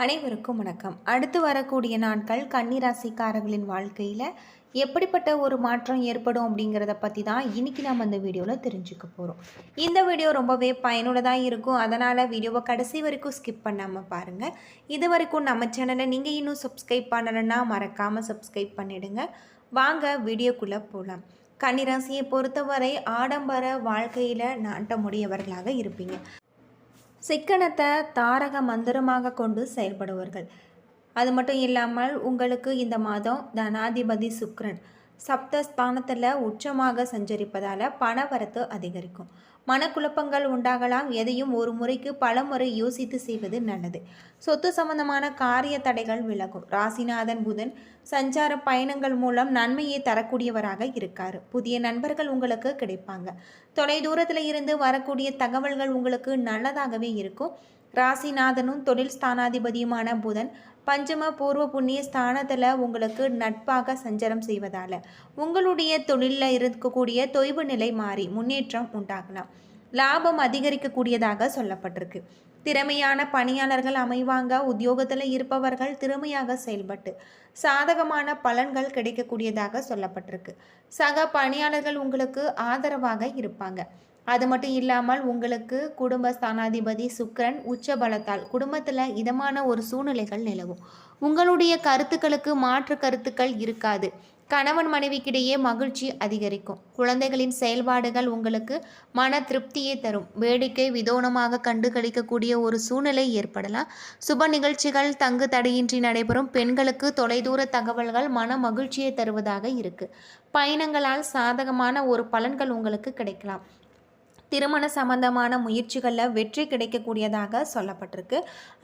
அனைவருக்கும் வணக்கம். அடுத்து வரக்கூடிய நாட்கள் கன்னிராசிக்காரர்களின் வாழ்க்கையில் எப்படிப்பட்ட ஒரு மாற்றம் ஏற்படும் அப்படிங்கிறத பற்றி தான் இன்றைக்கி நம்ம இந்த வீடியோவில் தெரிஞ்சுக்க போகிறோம் இந்த வீடியோ ரொம்பவே பயனுள்ளதாக இருக்கும். அதனால் வீடியோவை கடைசி வரைக்கும் ஸ்கிப் பண்ணாமல் பாருங்கள் இது வரைக்கும் நம்ம சேனலை நீங்கள் இன்னும் சப்ஸ்கிரைப் பண்ணலைன்னா மறக்காமல் சப்ஸ்கிரைப் பண்ணிவிடுங்க வாங்க வீடியோக்குள்ளே போகலாம் கன்னிராசியை பொறுத்தவரை ஆடம்பர வாழ்க்கையில் நாட்டமுடையவர்களாக இருப்பீங்க. சிக்கனத்தை தாரக மந்திரமாக கொண்டு செயல்படுவார்கள். அது மட்டும் இல்லாமல் உங்களுக்கு இந்த மாதம் தனாதிபதி சுக்ரன் சப்தஸ்தானத்தில் உச்சமாக சஞ்சரிப்பதால் பணவரத்து அதிகரிக்கும். மனக்குழப்பங்கள் உண்டாகலாம். எதையும் ஒரு முறைக்கு பல முறை யோசித்து செய்வது நல்லது. சொத்து சம்பந்தமான காரிய தடைகள் விலகும். ராசிநாதன் புதன் சஞ்சார பயணங்கள் மூலம் நன்மையை தரக்கூடியவராக இருக்கார். புதிய நண்பர்கள் உங்களுக்கு கிடைப்பாங்க. தொலை தூரத்தில் இருந்து வரக்கூடிய தகவல்கள் உங்களுக்கு நல்லதாகவே இருக்கும். ராசிநாதனும் தொழில் ஸ்தானாதிபதியுமான புதன் பஞ்சம பூர்வ புண்ணிய ஸ்தானத்தில் உங்களுக்கு நட்பாக சஞ்சரம் செய்வதால் உங்களுடைய தொழிலில் இருக்கக்கூடிய தொய்வு நிலை மாறி முன்னேற்றம் உண்டாகலாம். லாபம் அதிகரிக்கக்கூடியதாக சொல்லப்பட்டிருக்கு. திறமையான பணியாளர்கள் அமைவாங்க உத்தியோகத்தில் இருப்பவர்கள் திறமையாக செயல்பட்டு சாதகமான பலன்கள் கிடைக்கக்கூடியதாக சொல்லப்பட்டிருக்கு. சக பணியாளர்கள் உங்களுக்கு ஆதரவாக இருப்பாங்க. அது மட்டும் இல்லாமல் உங்களுக்கு குடும்ப ஸ்தானாதிபதி சுக்கரன் உச்ச பலத்தால் குடும்பத்தில் இதமான ஒரு சூழ்நிலைகள் நிலவும். உங்களுடைய கருத்துக்களுக்கு மாற்று கருத்துக்கள் இருக்காது. கணவன் மனைவிக்கிடையே மகிழ்ச்சி அதிகரிக்கும். குழந்தைகளின் செயல்பாடுகள் உங்களுக்கு மன திருப்தியை தரும். வேடிக்கை விதோனமாக கண்டுகளிக்கக்கூடிய ஒரு சூழ்நிலை ஏற்படலாம். சுப நிகழ்ச்சிகள் தங்கு தடையின்றி நடைபெறும். பெண்களுக்கு தொலைதூர தகவல்கள் மன மகிழ்ச்சியை தருவதாக இருக்கு. பயணங்களால் சாதகமான ஒரு பலன்கள் உங்களுக்கு கிடைக்கலாம். திருமண சம்பந்தமான முயற்சிகளில் வெற்றி கிடைக்கக்கூடியதாக சொல்லப்பட்டிருக்கு.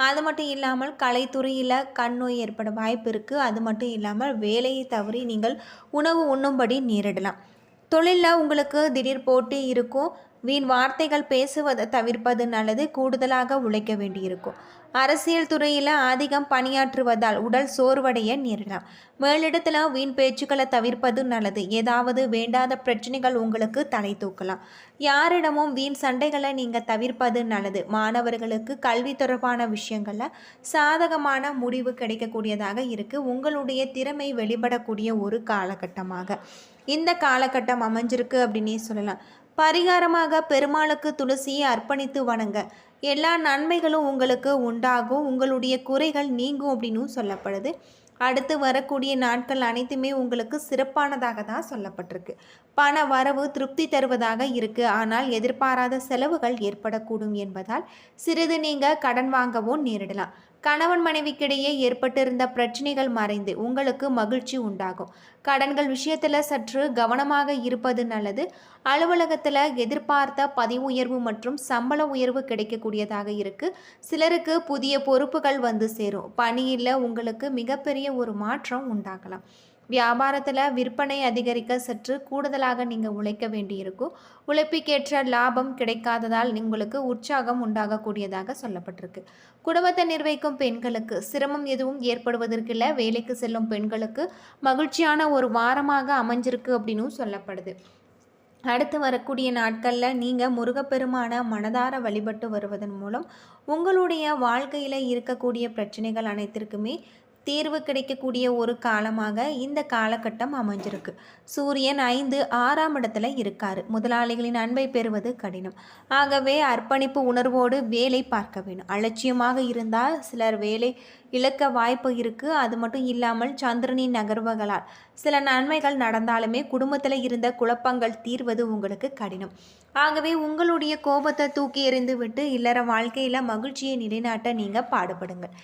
அது மட்டும் இல்லாமல் கலைத்துறையில் கண் நோய் ஏற்பட வாய்ப்பு இருக்குது அது மட்டும் இல்லாமல் வேலையை தவறி நீங்கள் உணவு உண்ணும்படி நேரிடலாம். தொழிலில் உங்களுக்கு திடீர் போட்டி இருக்கும். வீண் வார்த்தைகள் பேசுவதை தவிர்ப்பது நல்லது கூடுதலாக உழைக்க வேண்டியிருக்கும். அரசியல் துறையில் அதிகம் பணியாற்றுவதால் உடல் சோர்வடைய நேரலாம் மேலிடத்தில் வீண் பேச்சுக்களை தவிர்ப்பது நல்லது. ஏதாவது வேண்டாத பிரச்சனைகள் உங்களுக்கு தலை தூக்கலாம். யாரிடமும் வீண் சண்டைகளை நீங்கள் தவிர்ப்பது நல்லது. மாணவர்களுக்கு கல்வி தொடர்பான விஷயங்களில் சாதகமான முடிவு கிடைக்கக்கூடியதாக இருக்குது உங்களுடைய திறமை வெளிப்படக்கூடிய ஒரு காலகட்டமாக. இந்த காலகட்டம் அமைஞ்சிருக்கு அப்படின்னே சொல்லலாம். பரிகாரமாக பெருமாளுக்கு துளசியை அர்ப்பணித்து வணங்க. எல்லா நன்மைகளும் உங்களுக்கு உண்டாகும். உங்களுடைய குறைகள் நீங்கும் அப்படின்னு சொல்லப்படுது. அடுத்து வரக்கூடிய நாட்கள் அனைத்துமே உங்களுக்கு சிறப்பானதாக தான் சொல்லப்பட்டிருக்கு. பண வரவு திருப்தி தருவதாக இருக்கு. ஆனால் எதிர்பாராத செலவுகள் ஏற்படக்கூடும் என்பதால் சிறிது நீங்கள் கடன் வாங்கவும் நேரிடலாம். கணவன் மனைவிக்கிடையே ஏற்பட்டிருந்த பிரச்சனைகள் மறைந்து உங்களுக்கு மகிழ்ச்சி உண்டாகும். கடன்கள் விஷயத்தில் சற்று கவனமாக இருப்பது நல்லது. அலுவலகத்தில் எதிர்பார்த்த பதிவு உயர்வு மற்றும் சம்பள உயர்வு கிடைக்கக்கூடியதாக இருக்குது சிலருக்கு புதிய பொறுப்புகள் வந்து சேரும். பணியில் உங்களுக்கு மிகப்பெரிய ஒரு மாற்றம் உண்டாகலாம். வியாபாரத்தில் விற்பனை அதிகரிக்க சற்று கூடுதலாக நீங்கள் உழைக்க வேண்டியிருக்கும். உழைப்புக்கேற்ற லாபம் கிடைக்காததால் உங்களுக்கு உற்சாகம் உண்டாகக்கூடியதாக சொல்லப்பட்டிருக்கு. குடும்பத்தை நிர்வகிக்கும் பெண்களுக்கு சிரமம் எதுவும் ஏற்படுவதற்கில்ல வேலைக்கு செல்லும் பெண்களுக்கு மகிழ்ச்சியான ஒரு வாரமாக அமைஞ்சிருக்கு அப்படின்னும் சொல்லப்படுது. அடுத்து வரக்கூடிய நாட்களில் நீங்கள் முருகப்பெருமான மனதார வழிபட்டு வருவதன் மூலம் உங்களுடைய வாழ்க்கையில் இருக்கக்கூடிய பிரச்சனைகள் அனைத்திற்குமே தீர்வு கிடைக்கக்கூடிய ஒரு காலமாக இந்த காலகட்டம் அமைஞ்சிருக்கு. சூரியன் ஐந்து ஆறாம் இடத்துல இருக்காரு. முதலாளிகளின் அன்பை பெறுவது கடினம். ஆகவே அர்ப்பணிப்பு உணர்வோடு வேலை பார்க்க வேணும் அலட்சியமாக இருந்தால் சிலர் வேலை இழக்க வாய்ப்பு இருக்குது அது மட்டும் இல்லாமல் சந்திரனின் நகர்வுகளால் சில நன்மைகள் நடந்தாலுமே குடும்பத்தில் இருந்த குழப்பங்கள் தீர்வது உங்களுக்கு கடினம். ஆகவே உங்களுடைய கோபத்தை தூக்கி எறிந்து விட்டு இல்லற வாழ்க்கையில் மகிழ்ச்சியை நிலைநாட்ட நீங்கள் பாடுபடுங்கள்.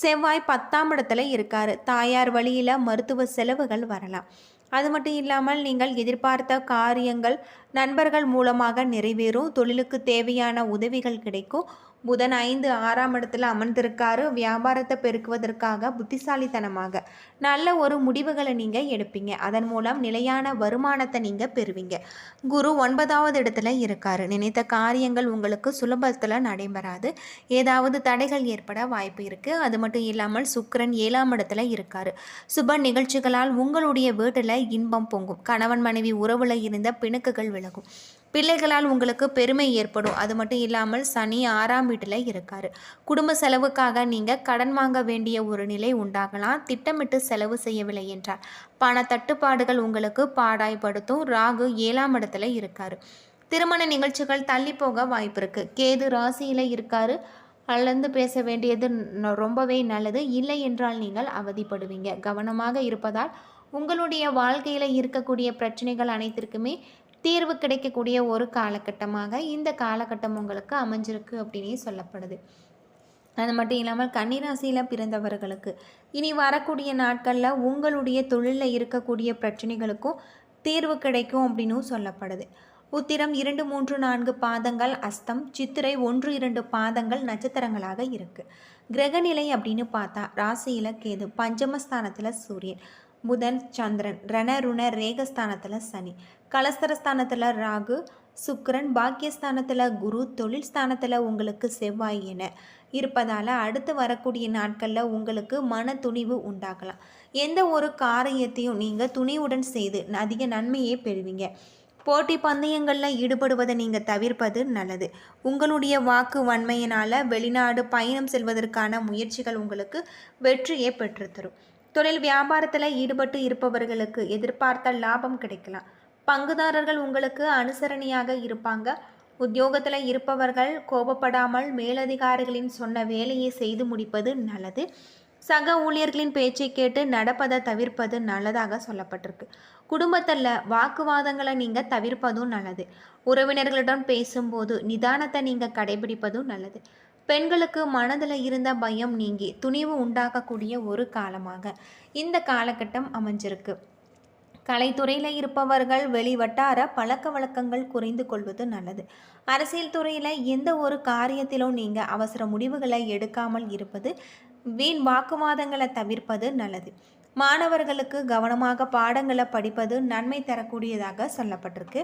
செவ்வாய் பத்தாம் இடத்துல இருக்கார். தாயார் வழியில் மருத்துவ செலவுகள் வரலாம். அது மட்டும் இல்லாமல் நீங்கள் எதிர்பார்த்த காரியங்கள் நண்பர்கள் மூலமாக நிறைவேறும். தொழிலுக்கு தேவையான உதவிகள் கிடைக்கும். புதன் ஐந்து ஆறாம் இடத்துல அமர்ந்திருக்காரு. வியாபாரத்தை பெருக்குவதற்காக புத்திசாலித்தனமாக. நல்ல ஒரு முடிவுகளை நீங்கள் எடுப்பீங்க. அதன் மூலம் நிலையான வருமானத்தை நீங்கள் பெறுவீங்க. குரு ஒன்பதாவது இடத்துல இருக்காரு. நினைத்த காரியங்கள் உங்களுக்கு சுலபத்தில் நடைபெறாது. ஏதாவது தடைகள் ஏற்பட வாய்ப்பு இருக்குது அது மட்டும் இல்லாமல் சுக்கரன் ஏழாம் இடத்துல இருக்காரு. சுப நிகழ்ச்சிகளால் உங்களுடைய வீட்டில் இன்பம் பொங்கும். கணவன் மனைவி உறவில் இருந்த பிணக்குகள் விலகும். பிள்ளைகளால் உங்களுக்கு பெருமை ஏற்படும். அது மட்டும் இல்லாமல் சனி ஆறாம் வீட்டில் இருக்கார். குடும்ப செலவுக்காக நீங்கள் கடன் வாங்க வேண்டிய ஒரு நிலை உண்டாகலாம். திட்டமிட்டு செலவு செய்யவில்லை என்றால் பண தட்டுப்பாடுகள் உங்களுக்கு பாடாய்படுத்தும் ராகு ஏழாம் இடத்துல இருக்கார். திருமண நிகழ்ச்சிகள் தள்ளி போக வாய்ப்பு இருக்குது கேது ராசியில் இருக்காரு. அளந்து பேச வேண்டியது ந- ரொம்பவே நல்லது. இல்லை என்றால் நீங்கள் அவதிப்படுவீங்க. கவனமாக இருப்பதால் உங்களுடைய வாழ்க்கையில் இருக்கக்கூடிய பிரச்சனைகள் அனைத்திற்குமே தீர்வு கிடைக்கக்கூடிய ஒரு காலகட்டமாக இந்த காலகட்டம் உங்களுக்கு அமைஞ்சிருக்கு அப்படின்னே சொல்லப்படுது. அது மட்டும் இல்லாமல் கன்னிராசியில் பிறந்தவர்களுக்கு இனி வரக்கூடிய நாட்களில் உங்களுடைய தொழிலில் இருக்கக்கூடிய பிரச்சனைகளுக்கும் தீர்வு கிடைக்கும் அப்படின்னும் சொல்லப்படுது. உத்திரம் இரண்டு மூன்று நான்கு பாதங்கள் அஸ்தம் சித்திரை ஒன்று இரண்டு பாதங்கள் நட்சத்திரங்களாக இருக்குது கிரகநிலை அப்படின்னு பார்த்தா ராசியில் கேது பஞ்சமஸ்தானத்தில் சூரியன். புதன் சந்திரன். ரணருண ரேகஸ்தானத்தில் சனி. கலஸ்தரஸ்தானத்தில் ராகு சுக்கரன் பாக்கியஸ்தானத்தில் குரு தொழில் ஸ்தானத்தில் உங்களுக்கு செவ்வாய் என. இருப்பதால் அடுத்து வரக்கூடிய நாட்களில் உங்களுக்கு மன துணிவு உண்டாகலாம். எந்த ஒரு காரியத்தையும் நீங்கள் துணிவுடன் செய்து அதிக நன்மையை பெறுவீங்க. போட்டி பந்தயங்களில் ஈடுபடுவதை நீங்கள் தவிர்ப்பது நல்லது. உங்களுடைய வாக்கு வன்மையினால் வெளிநாடு பயணம் செல்வதற்கான முயற்சிகள் உங்களுக்கு வெற்றியை பெற்றுத்தரும். தொழில் வியாபாரத்தில் ஈடுபட்டு இருப்பவர்களுக்கு எதிர்பார்த்த லாபம் கிடைக்கலாம். பங்குதாரர்கள் உங்களுக்கு அனுசரணையாக இருப்பாங்க. உத்தியோகத்தில் இருப்பவர்கள் கோபப்படாமல் மேலதிகாரிகளின் சொன்ன வேலையை செய்து முடிப்பது நல்லது. சக ஊழியர்களின் பேச்சை கேட்டு நடப்பதை தவிர்ப்பது நல்லதாக சொல்லப்பட்டிருக்கு. குடும்பத்தில் வாக்குவாதங்களை நீங்கள் தவிர்ப்பதும் நல்லது. உறவினர்களிடம் பேசும்போது நிதானத்தை நீங்கள் கடைபிடிப்பதும் நல்லது. பெண்களுக்கு மனதில் இருந்த பயம் நீங்கி துணிவு உண்டாகக்கூடிய ஒரு காலமாக இந்த காலகட்டம் அமைஞ்சிருக்கு. கலைத்துறையில் இருப்பவர்கள் வெளிவட்டார பழக்க வழக்கங்கள் குறைந்து கொள்வது நல்லது. அரசியல் துறையில் எந்த ஒரு காரியத்திலும் நீங்கள் அவசர முடிவுகளை எடுக்காமல் இருப்பது வீண் வாக்குவாதங்களை தவிர்ப்பது நல்லது. மாணவர்களுக்கு கவனமாக பாடங்களை படிப்பது நன்மை தரக்கூடியதாக சொல்லப்பட்டிருக்கு.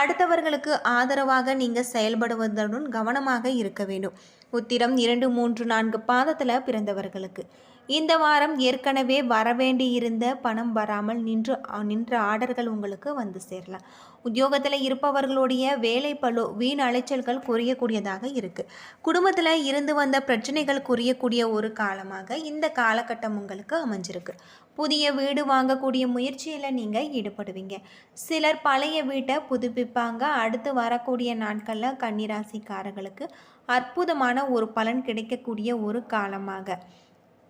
அடுத்தவர்களுக்கு ஆதரவாக நீங்கள் செயல்படுவதுடன் கவனமாக இருக்க வேண்டும். உத்திரம் இரண்டு மூன்று நான்கு பாதத்தில் பிறந்தவர்களுக்கு. இந்த வாரம் ஏற்கனவே வரவேண்டியிருந்த பணம் வராமல் நின்று நின்ற ஆர்டர்கள் உங்களுக்கு வந்து சேரலாம். உத்தியோகத்தில் இருப்பவர்களுடைய வேலை பளு வீண் அலைச்சல்கள் குறையக்கூடியதாக இருக்குது குடும்பத்தில் இருந்து வந்த பிரச்சனைகள் குறையக்கூடிய ஒரு காலமாக இந்த காலகட்டம் உங்களுக்கு அமைஞ்சிருக்கு. புதிய வீடு வாங்கக்கூடிய முயற்சியில் நீங்கள் ஈடுபடுவீங்க. சிலர் பழைய வீட்டை புதுப்பிப்பாங்க. அடுத்து வரக்கூடிய நாட்களில் கன்னிராசிக்காரர்களுக்கு அற்புதமான ஒரு பலன் கிடைக்கக்கூடிய ஒரு காலமாக.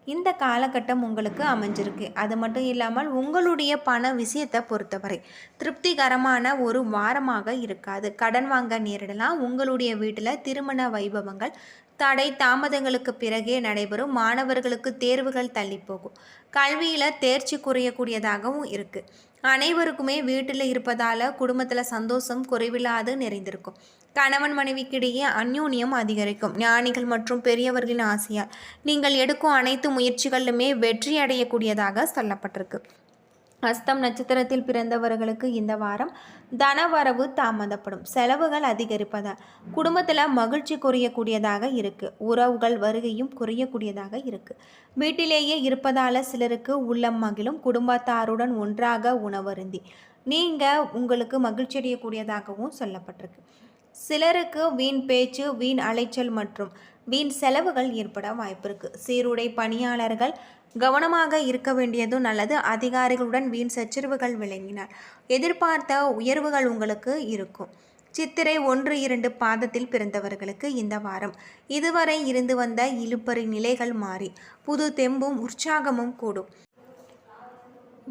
இந்த காலகட்டம் உங்களுக்கு அமைஞ்சிருக்கு. அது மட்டும் இல்லாமல் உங்களுடைய பண விஷயத்தை பொறுத்தவரை திருப்திகரமான ஒரு வாரமாக இருக்காது. கடன் வாங்க நேரிடலாம். உங்களுடைய வீட்டில் திருமண வைபவங்கள் தடை தாமதங்களுக்கு பிறகே நடைபெறும். மாணவர்களுக்கு தேர்வுகள் தள்ளி போகும் கல்வியில் தேர்ச்சி குறையக்கூடியதாகவும் இருக்குது அனைவருக்குமே வீட்டில் இருப்பதால் குடும்பத்தில் சந்தோஷம் குறைவில்லாது நிறைந்திருக்கும். கணவன் மனைவிக்கிடையே அந்யூன்யம் அதிகரிக்கும். ஞானிகள் மற்றும் பெரியவர்களின் ஆசையால் நீங்கள் எடுக்கும் அனைத்து முயற்சிகளிலுமே வெற்றி அடையக்கூடியதாக சொல்லப்பட்டிருக்கு. அஸ்தம் நட்சத்திரத்தில் பிறந்தவர்களுக்கு இந்த வாரம் தனவரவு தாமதப்படும். செலவுகள் அதிகரிப்பதால் குடும்பத்தில் மகிழ்ச்சி குறையக்கூடியதாக இருக்குது உறவுகள் வருகையும் குறையக்கூடியதாக இருக்குது வீட்டிலேயே இருப்பதால் சிலருக்கு உள்ளம் மகிழும். குடும்பத்தாருடன் ஒன்றாக உணவருந்தி. நீங்கள் உங்களுக்கு மகிழ்ச்சி அடையக்கூடியதாகவும் சொல்லப்பட்டிருக்கு. சிலருக்கு வீண் பேச்சு வீண் அலைச்சல் மற்றும் வீண் செலவுகள் ஏற்பட வாய்ப்பிருக்கு. சீருடை பணியாளர்கள் கவனமாக இருக்க வேண்டியதும் நல்லது. அதிகாரிகளுடன் வீண் சச்சரவுகள் விளங்கினார். எதிர்பார்த்த உயர்வுகள் உங்களுக்கு இருக்கும். சித்திரை ஒன்று இரண்டு பாதத்தில் பிறந்தவர்களுக்கு இந்த வாரம். இதுவரை இருந்து வந்த இழுப்பறி நிலைகள் மாறி புது தெம்பும் உற்சாகமும் கூடும்.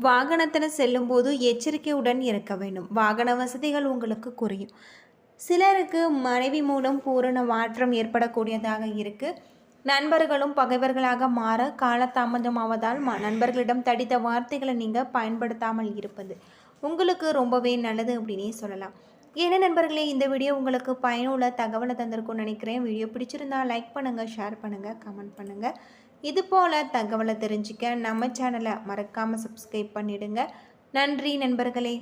வாகனத்தில் செல்லும்போது எச்சரிக்கையுடன் இருக்க வேண்டும். வாகன வசதிகள் உங்களுக்கு குறையும். சிலருக்கு மனைவி மூலம் பூரண மாற்றம் ஏற்படக்கூடியதாக இருக்குது நண்பர்களும் பகைவர்களாக மாற காலதாமதமாவதால் நண்பர்களிடம் தடித்த வார்த்தைகளை நீங்கள் பயன்படுத்தாமல் இருப்பது. உங்களுக்கு ரொம்பவே நல்லது அப்படின்னே சொல்லலாம். என்ன நண்பர்களே இந்த வீடியோ உங்களுக்கு பயனுள்ள தகவலை தந்திருக்கும்னு நினைக்கிறேன். வீடியோ பிடிச்சிருந்தா லைக் பண்ணுங்கள் ஷேர் பண்ணுங்கள் கமெண்ட் பண்ணுங்கள் இது போல் தகவலை தெரிஞ்சுக்க நம்ம சேனலை மறக்காமல் சப்ஸ்கிரைப் பண்ணிவிடுங்க நன்றி நண்பர்களே.